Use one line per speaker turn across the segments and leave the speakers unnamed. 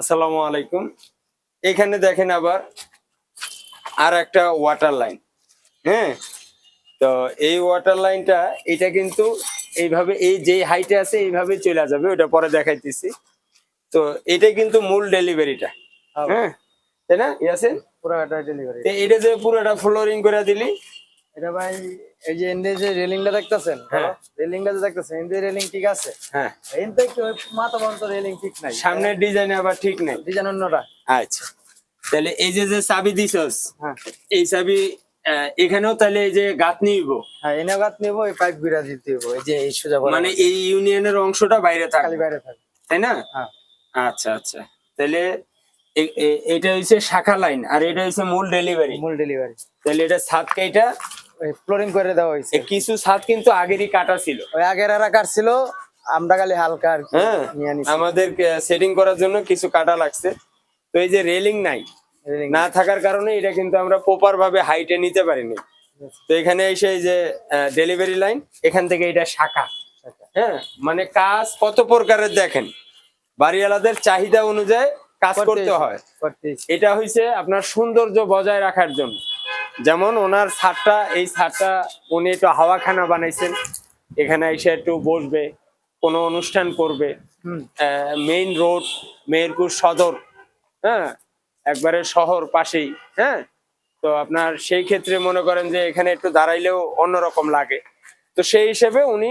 আসসালামু আলাইকুম। এখানে দেখেন আবার আর একটা ওয়াটার লাইন হ্যাঁ? তো এই ওয়াটার লাইনটা এটা কিন্তু এইভাবে এই যে হাইটে আছে এইভাবে চলে যাবে ওটা পরে দেখাইতেছি। তো এটা কিন্তু মূল ডেলিভারিটা হ্যাঁ। তাই না ইয়াসিন?
পুরোটা ডেলিভারি
এটা যে পুরোটা ফ্লোরিং করে দিলি
এটা ভাই এই যে এন্ডে যে রেলিংটা দেখতেছেন
হ্যাঁ।
রেলিংটা যে দেখতেছেন এন্ডে রেলিং ঠিক আছে?
হ্যাঁ।
এনতে কি মাথা পর্যন্ত রেলিং ঠিক নাই।
সামনের ডিজাইন আবার ঠিক নেই।
ডিজাইন অন্যটা।
আচ্ছা। তাহলে এই যে যে চাবি দিছস
হ্যাঁ।
এই চাবি এখানেও তাহলে এই যে গাত নিব
হ্যাঁ এনে গাত নেব এই পাইপ বিরা দিতে হইব এই যে এই সোজা।
মানে এই ইউনিয়নের অংশটা বাইরে
খালি বাইরে থাকে
তাই না?
হ্যাঁ।
আচ্ছা আচ্ছা। তাহলে এটা হচ্ছে শাখা লাইন আর এটা হচ্ছে মূল ডেলিভারি।
মূল ডেলিভারি।
তাহলে এটা কাইটা?
ওই ফ্লোরিং করে দেওয়া হয়েছে।
কিছু ছাদ কিন্তু আগেরই কাটা ছিল।
ওই আগের আর কাটছিল আমরা খালি হালকা আর
হ্যাঁ আমাদের সেটিং করার জন্য কিছু কাটা লাগছে। তো এই যে রেলিং নাই না থাকার কারণে এটা কিন্তু আমরা প্রপার ভাবে হাইটে নিতে পারিনি। তো এখানে এসে এই যে ডেলিভারি লাইন এখান থেকে এটা শাখা। হ্যাঁ মানে কাজ কত প্রকারের দেখেন। বাড়িওয়ালাদের চাহিদা অনুযায়ী কাজ করতে হয়। এটা হইছে আপনার সৌন্দর্য বজায় রাখার জন্য। যেমন ওনার ছাদটা এই ছাদটা উনি একটু হাওয়াখানা বানাইছেন। এখানে এসে একটু বসবে কোনো অনুষ্ঠান করবে। মেইন রোড মেহেরপুর সদর হ্যাঁ? একবারে শহর পাশেই হ্যাঁ? তো আপনার সেই ক্ষেত্রে মনে করেন যে এখানে একটু দাঁড়াইলেও অন্যরকম লাগে। তো সেই হিসেবে উনি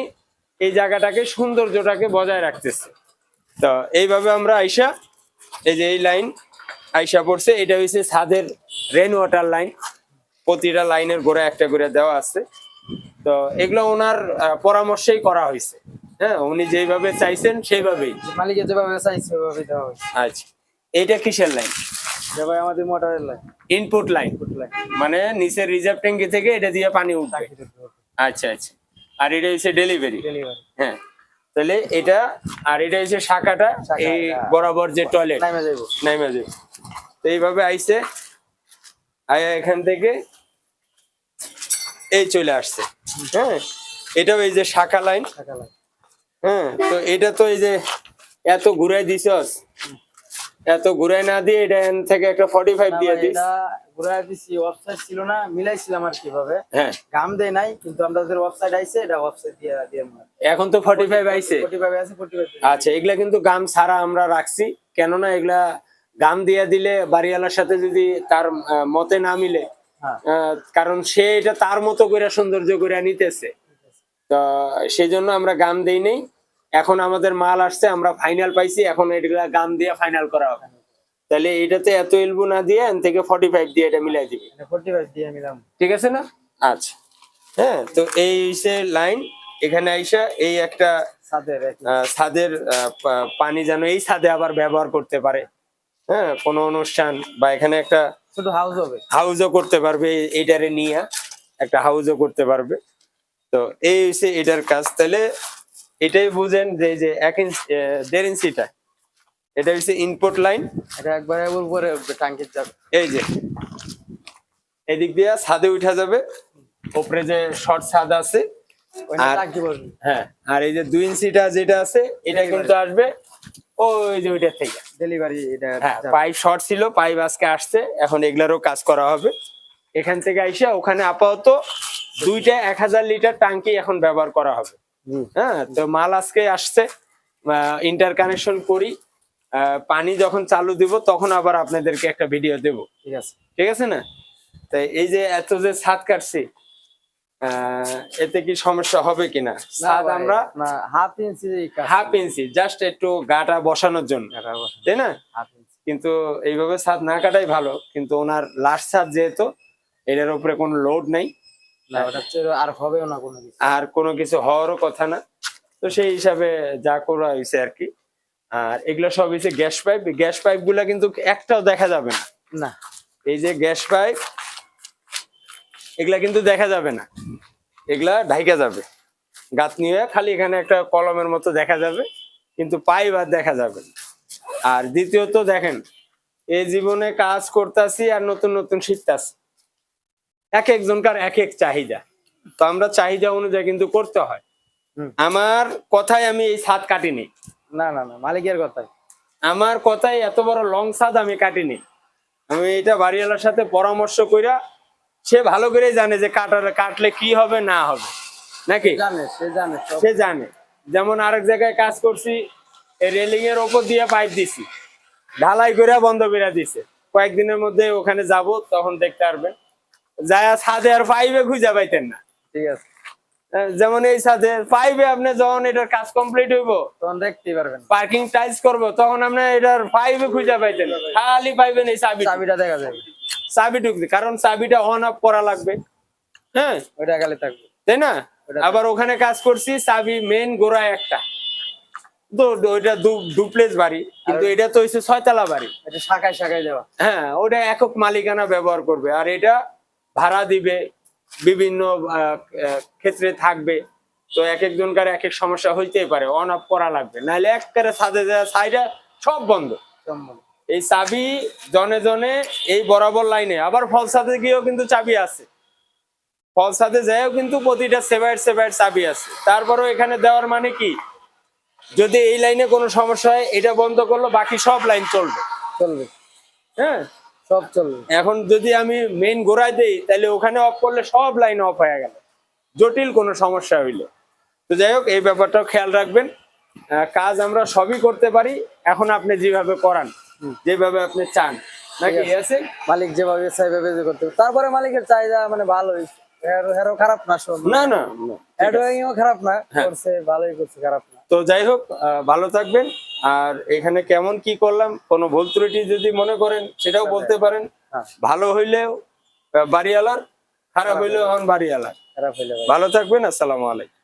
এই জায়গাটাকে সৌন্দর্যটাকে বজায় রাখতেছে। তো এইভাবে আমরা আইসা এই যে এই লাইন আইসা পড়ছে এটা হচ্ছে ছাদের রেন ওয়াটার লাইন প্রতিটা লাইনের গোড়া একটা করে দেওয়া আছে। তো এগুলো ওনার পরামর্শেই করা হয়েছে। হ্যাঁ উনি যেইভাবে চাইছেন সেইভাবেই।
মালিকের যেভাবে চাইছে দেওয়া হয়েছে।
আচ্ছা এইটা কিসের লাইন
ভাই আমাদের মোটরের লাইন
ইনপুট লাইন মানে নিচের রিজার্ভ ট্যাঙ্কি থেকে এটা দিয়ে পানি উঠবে। আচ্ছা আচ্ছা। আর এটা হচ্ছে ডেলিভারি
ডেলিভারি
হ্যাঁ তাহলে এটা আর এটা হচ্ছে শাখাটা এই। বরাবর যে টয়লেট
যাইব।
নাইমা তো এইভাবে আইছে আয়া এখান থেকে এই চলে আসছে। হ্যাঁ? এটাও এই যে শাখা লাইন। হ্যাঁ তো এটা তো এই যে এত ঘুরাই দিছস। এত ঘুরাই না দিয়ে এটা এখান থেকে একটা ফর্টি ফাইভ দিয়ে দিস।
এটা ঘুরাই দিছি ওয়েবসাইট ছিল না মিলাইছিলাম আর কীভাবে
হ্যাঁ।
গাম দেয় নাই কিন্তু আমাদের ওয়েবসাইট আইছে এটা ওয়েবসাইট দিয়ে দিয়ে
এখন তো আইছে।
আছে
আচ্ছা এগুলা কিন্তু গাম ছাড়া আমরা রাখছি। কেননা এগুলা গাম দিয়ে দিলে বাড়িওয়ালার সাথে যদি তার মতে না মিলে কারণ সে এটা তার মতো করে সৌন্দর্য করে নিতেছে। তো সেই জন্য আমরা গান দেই নেই। এখন আমাদের মাল আসছে আমরা ফাইনাল পাইছি এখন এগুলা গান দিয়ে ফাইনাল করা হবে। তাহলে এটাতে এত এলবু না দিয়ে এন থেকে ফর্টি ফাইভ দিয়ে এটা মিলাই দিবি।
এটা কোটি দিয়ে
ঠিক আছে না? আচ্ছা। হ্যাঁ তো এই হইছে লাইন এখানে আইসা এই একটা ছাদের পানি যেন এই ছাদে আবার ব্যবহার করতে পারে। হ্যাঁ কোনো অনুষ্ঠান বা এখানে একটা
ছোট হাউস হবে।
হাউজও করতে পারবে এইটারে নিয়ে একটা হাউজও করতে পারবে। তো এই হচ্ছে এটার কাজ। তাহলে এটাই বুঝেন যে যে এক ইঞ্চ দেড় ইঞ্চিটা। এটা হচ্ছে ইনপুট লাইন
এটা একবারে উপরে টাঙ্কির যাবে
এই যে এদিক দিয়ে ছাদে উঠা যাবে। উপরে যে শর্ট ছাদ আছে হ্যাঁ আর এই যে দুই ইঞ্চিটা যেটা আছে এটা কিন্তু আসবে ওই যে ওইটা থেকে।
ডেলিভারি এটা
হ্যাঁ পাইপ শর্ট ছিল পাইপ আজকে আসছে এখন এগুলারও কাজ করা হবে। এখান থেকে আইসা ওখানে আপাতত দুইটা এক হাজার লিটার এখন ব্যবহার করা হবে। হ্যাঁ তো মাল আজকে আসছে ইন্টার কানেকশন করি পানি যখন চালু দিব তখন আবার আপনাদেরকে একটা ভিডিও দেব।
ঠিক আছে।
ঠিক আছে না? তাই এই যে এত যে ছাদ কাটছি এতে কি সমস্যা হবে কিনা? ছাদ আমরা
না half inch
half inch just একটু গাটা বসানোর জন্য। তাই না? কিন্তু এইভাবে ছাদ না কাটাই ভালো কিন্তু ওনার লাস্ট ছাদ যেহেতু এটার উপরে কোনো লোড নাই।
আর হবেও না কোনো কিছু।
আর কোনো কিছু হওয়ারও কথা না। তো সেই হিসাবে যা করা হয়েছে আর কি। আর এগুলো সব হয়েছে গ্যাস পাইপ। গ্যাস পাইপগুলা কিন্তু একটাও দেখা যাবে না।
না।
এই যে গ্যাস পাইপ এগুলা কিন্তু দেখা যাবে না। এগুলা ঢাইকা যাবে। গাঁথনি নিয়ে খালি এখানে একটা কলমের মতো দেখা যাবে কিন্তু পাইপ আর দেখা যাবে না। আর দ্বিতীয়ত দেখেন এই জীবনে কাজ করতেছি আর নতুন নতুন শিখতেছি। এক একজনকার এক এক চাহিদা। তো আমরা চাহিদা অনুযায়ী কিন্তু করতে হয়। আমার কথায় আমি এই ছাদ কাটিনি।
না না না মালিকের কথাই
আমার কথাই এত বড় লং ছাদ আমি কাটিনি। আমি এটা বাড়িওয়ালার সাথে পরামর্শ কইরা সে ভালো করে জানে যে কাটার কাটলে কি হবে না হবে। নাকি?
জানে সে জানে
সে জানে। যেমন আরেক জায়গায় কাজ করছি রেলিং এর ওপর দিয়ে পাইপ দিছি। ঢালাই করে বন্ধ করে দিছে। কয়েকদিনের মধ্যে ওখানে যাব তখন দেখতে পারবেন। যায় ছাদে আর পাইপে খুঁজে পাইতেন না।
ঠিক আছে।
যেমন এই ছাদে পাইপে আপনি যখন এটার কাজ কমপ্লিট হইব
তখন দেখতে পারবেন।
পার্কিং টাইলস করব তখন আপনি এটার পাইপে খুঁজে পাইতেন খালি পাইবেন এই চাবি
চাবিটা দেখা যাবে
চাবি ঢুকবে কারণ চাবিটা অন অফ করা লাগবে। হ্যাঁ?
ওইটা খালি থাকবে।
তাই না? আবার ওখানে কাজ করছি চাবি মেন গোড়া একটা। তো ওইটা ডুপ্লেস বাড়ি কিন্তু এটা তো হচ্ছে ছয়তলা বাড়ি।
এটা শাখায় শাখায় দেওয়া।
হ্যাঁ ওটা একক মালিকানা ব্যবহার করবে আর এটা ভাড়া দিবে বিভিন্ন ক্ষেত্রে থাকবে। তো এক একজনকার এক এক সমস্যা হইতেই পারে অন অফ করা লাগবে। নাহলে একবারে ছাদে যায় সাইডে সব বন্ধ।
সম্ভব
এই চাবি জনে জনে এই বরাবর লাইনে। আবার ফল সাথে গিয়েও কিন্তু চাবি আছে। ফল সাথে যায়ও কিন্তু প্রতিটা সেভাইট সেভাইট চাবি আছে। তারপরেও এখানে দেওয়ার মানে কি? যদি এই লাইনে কোনো সমস্যা হয় এটা বন্ধ করল বাকি সব লাইন চলবে।
চলবে।
হ্যাঁ?
সব চলবে।
এখন যদি আমি মেইন গোড়ায় দেই তাহলে ওখানে অফ করলে সব লাইন অফ হয়ে গেল। জটিল কোনো সমস্যা হইলে। তো যাই হোক এই ব্যাপারটাও খেয়াল রাখবেন। কাজ আমরা সবই করতে পারি। এখন আপনি যেভাবে করান। যেভাবে আপনি চান। নাকি আছে।
মালিক যেভাবে চাইবে বেজে করতে হবে। তারপরে মালিকের চাহিদা মানে ভালোই। হেরো হেরো খারাপ না
না না।
অ্যাডওয়িংও খারাপ না
হ্যাঁ।
করছে ভালোই করছে খারাপ না।
তো যাই হোক ভালো থাকবেন। আর এখানে কেমন কি করলাম কোনো ভুল ত্রুটি যদি মনে করেন সেটাও বলতে পারেন।
হ্যাঁ।
ভালো হইলেও বাড়িওয়ালার খারাপ হইলেও এখন বাড়িওয়ালার।
খারাপ হয়ে
ভালো থাকবেন আসসালামু আলাইকুম।